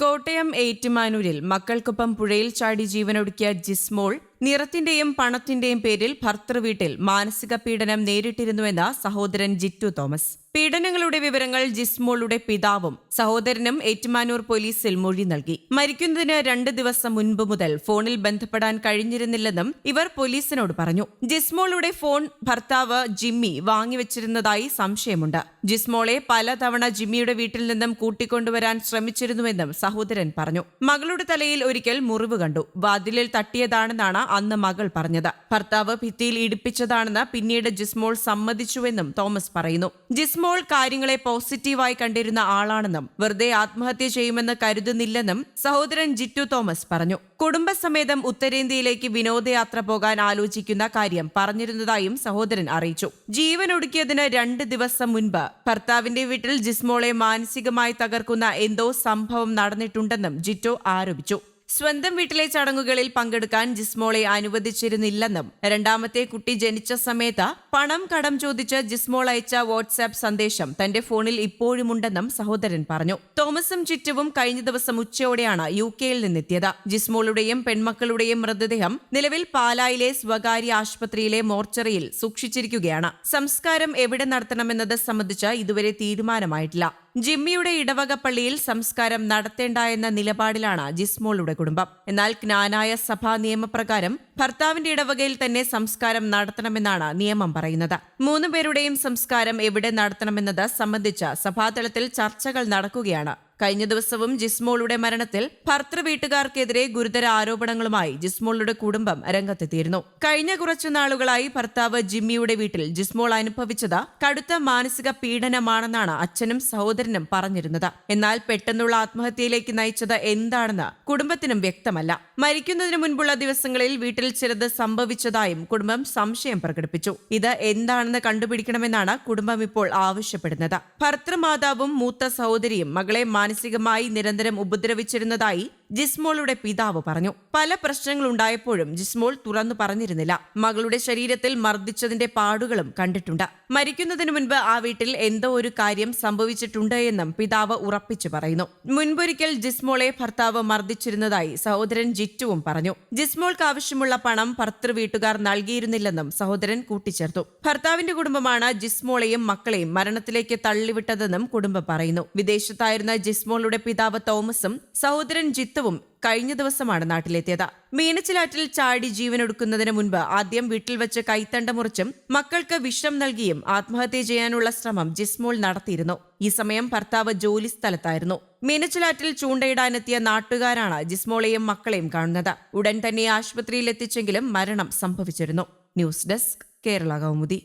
കോട്ടയം ഏറ്റുമാനൂരിൽ മക്കൾക്കൊപ്പം പുഴയിൽ ചാടി ജീവനൊടുക്കിയ ജിസ്മോൾ നിറത്തിന്റെയും പണത്തിന്റെയും പേരിൽ ഭർത്തൃവീട്ടിൽ മാനസിക പീഡനം നേരിട്ടിരുന്നുവെന്ന സഹോദരൻ ജിറ്റു തോമസ്. പീഡനങ്ങളുടെ വിവരങ്ങൾ ജിസ്മോളുടെ പിതാവും സഹോദരനും ഏറ്റുമാനൂർ പോലീസിൽ മൊഴി നൽകി. മരിക്കുന്നതിന് രണ്ട് ദിവസം മുൻപ് മുതൽ ഫോണിൽ ബന്ധപ്പെടാൻ കഴിഞ്ഞിരുന്നില്ലെന്നും ഇവർ പോലീസിനോട് പറഞ്ഞു. ജിസ്മോളുടെ ഫോൺ ഭർത്താവ് ജിമ്മി വാങ്ങിവെച്ചിരുന്നതായി സംശയമുണ്ട്. ജിസ്മോളെ പലതവണ ജിമ്മിയുടെ വീട്ടിൽ നിന്നും കൂട്ടിക്കൊണ്ടുവരാൻ ശ്രമിച്ചിരുന്നുവെന്നും സഹോദരൻ പറഞ്ഞു. മകളുടെ തലയിൽ ഒരിക്കൽ മുറിവ് കണ്ടു. വാതിലിൽ തട്ടിയതാണെന്നാണ് അന്ന് മകൾ പറഞ്ഞത്. ഭർത്താവ് ഭിത്തിയിൽ ഇടിപ്പിച്ചതാണെന്ന് പിന്നീട് ജിസ്മോൾ സമ്മതിച്ചുവെന്നും തോമസ് പറയുന്നു. ജിസ്മോൾ കാര്യങ്ങളെ പോസിറ്റീവായി കണ്ടിരുന്ന ആളാണെന്നും വെറുതെ ആത്മഹത്യ ചെയ്യുമെന്ന് കരുതുന്നില്ലെന്നും സഹോദരൻ ജിറ്റു തോമസ് പറഞ്ഞു. കുടുംബസമേതം ഉത്തരേന്ത്യയിലേക്ക് വിനോദയാത്ര പോകാൻ ആലോചിക്കുന്ന കാര്യം പറഞ്ഞിരുന്നതായും സഹോദരൻ അറിയിച്ചു. ജീവൻ ഒടുക്കിയതിന് രണ്ട് ദിവസം മുൻപ് ഭർത്താവിന്റെ വീട്ടിൽ ജിസ്മോളെ മാനസികമായി തകർക്കുന്ന എന്തോ സംഭവം നടന്നിട്ടുണ്ടെന്നും ജിറ്റോ ആരോപിച്ചു. സ്വന്തം വീട്ടിലെ ചടങ്ങുകളിൽ പങ്കെടുക്കാൻ ജിസ്മോളെ അനുവദിച്ചിരുന്നില്ലെന്നും രണ്ടാമത്തെ കുട്ടി ജനിച്ച സമയത്ത് പണം കടം ചോദിച്ച് ജിസ്മോൾ അയച്ച വാട്സാപ്പ് സന്ദേശം തന്റെ ഫോണിൽ ഇപ്പോഴുമുണ്ടെന്നും സഹോദരൻ പറഞ്ഞു. തോമസും ചിറ്റുവും കഴിഞ്ഞ ദിവസം ഉച്ചയോടെയാണ് യു കെയിൽ നിന്നെത്തിയത്. ജിസ്മോളുടെയും പെൺമക്കളുടെയും മൃതദേഹം നിലവിൽ പാലായിലെ സ്വകാര്യ ആശുപത്രിയിലെ മോർച്ചറിയിൽ സൂക്ഷിച്ചിരിക്കുകയാണ്. സംസ്കാരം എവിടെ നടത്തണമെന്നത് സംബന്ധിച്ച് ഇതുവരെ തീരുമാനമായിട്ടില്ല. ജിമ്മിയുടെ ഇടവക പള്ളിയിൽ സംസ്കാരം നടത്തേണ്ട എന്ന നിലപാടിലാണ് ജിസ്മോളുടെ കുടുംബം. എന്നാൽ ജ്ഞാനായ സഭാ നിയമപ്രകാരം ഭർത്താവിന്റെ ഇടവകയിൽ തന്നെ സംസ്കാരം നടത്തണമെന്നാണ് നിയമം പറയുന്നത്. മൂന്നുപേരുടെയും സംസ്കാരം എവിടെ നടത്തണമെന്നത് സംബന്ധിച്ച് സഭാതലത്തിൽ ചർച്ചകൾ നടക്കുകയാണ്. കഴിഞ്ഞ ദിവസവും ജിസ്മോളുടെ മരണത്തിൽ ഭർത്തൃവീട്ടുകാർക്കെതിരെ ഗുരുതര ആരോപണങ്ങളുമായി ജിസ്മോളുടെ കുടുംബം രംഗത്തെത്തിയിരുന്നു. കഴിഞ്ഞ കുറച്ചു നാളുകളായി ഭർത്താവ് ജിമ്മിയുടെ വീട്ടിൽ ജിസ്മോൾ അനുഭവിച്ചത് കടുത്ത മാനസിക പീഡനമാണെന്നാണ് അച്ഛനും സഹോദരനും പറഞ്ഞിരുന്നത്. എന്നാൽ പെട്ടെന്നുള്ള ആത്മഹത്യയിലേക്ക് നയിച്ചത് എന്താണെന്ന് കുടുംബത്തിനും വ്യക്തമല്ല. മരിക്കുന്നതിന് മുൻപുള്ള ദിവസങ്ങളിൽ വീട്ടിൽ ചിലത് സംഭവിച്ചതായും കുടുംബം സംശയം പ്രകടിപ്പിച്ചു. ഇത് എന്താണെന്ന് കണ്ടുപിടിക്കണമെന്നാണ് കുടുംബം ഇപ്പോൾ ആവശ്യപ്പെടുന്നത്. ഭർത്തൃമാതാവും മൂത്ത സഹോദരിയും മകളെ മാനസികമായി നിരന്തരം ഉപദ്രവിച്ചിരുന്നതായി ജിസ്മോളുടെ പിതാവ് പറഞ്ഞു പല പ്രശ്നങ്ങളുണ്ടായപ്പോഴും ജിസ്മോൾ തുറന്നു പറഞ്ഞിരുന്നില്ല. മകളുടെ ശരീരത്തിൽ മർദ്ദിച്ചതിന്റെ പാടുകളും കണ്ടിട്ടുണ്ട്. മരിക്കുന്നതിനു മുൻപ് ആ വീട്ടിൽ എന്തോ ഒരു കാര്യം സംഭവിച്ചിട്ടുണ്ട് എന്നും പിതാവ് ഉറപ്പിച്ചു പറയുന്നു. മുൻപൊരിക്കൽ ജിസ്മോളെ ഭർത്താവ് മർദ്ദിച്ചിരുന്നതായി സഹോദരൻ ജിറ്റുവും പറഞ്ഞു. ജിസ്മോൾക്ക് ആവശ്യമുള്ള പണം ഭർത്തൃ വീട്ടുകാർ നൽകിയിരുന്നില്ലെന്നും സഹോദരൻ കൂട്ടിച്ചേർത്തു. ഭർത്താവിന്റെ കുടുംബമാണ് ജിസ്മോളെയും മക്കളെയും മരണത്തിലേക്ക് തള്ളിവിട്ടതെന്നും കുടുംബം പറയുന്നു. വിദേശത്തായിരുന്ന ജിസ്മോളുടെ പിതാവ് തോമസും സഹോദരൻ ജിത്തുവും കഴിഞ്ഞ ദിവസമാണ് നാട്ടിലെത്തിയത്. മീനച്ചിലാറ്റിൽ ചാടി ജീവനൊടുക്കുന്നതിന് മുൻപ് ആദ്യം വീട്ടിൽ വെച്ച് കൈത്തണ്ട മുറിച്ചും മക്കൾക്ക് വിഷം നൽകിയും ആത്മഹത്യ ചെയ്യാനുള്ള ശ്രമം ജിസ്മോൾ നടത്തിയിരുന്നു. ഈ സമയം ഭർത്താവ് ജോലി സ്ഥലത്തായിരുന്നു. മീനച്ചിലാറ്റിൽ ചൂണ്ടയിടാനെത്തിയ നാട്ടുകാരാണ് ജിസ്മോളെയും മക്കളെയും കാണുന്നത്. ഉടൻ തന്നെ ആശുപത്രിയിൽ എത്തിച്ചെങ്കിലും മരണം സംഭവിച്ചിരുന്നു. News desk Kerala Kaumudi.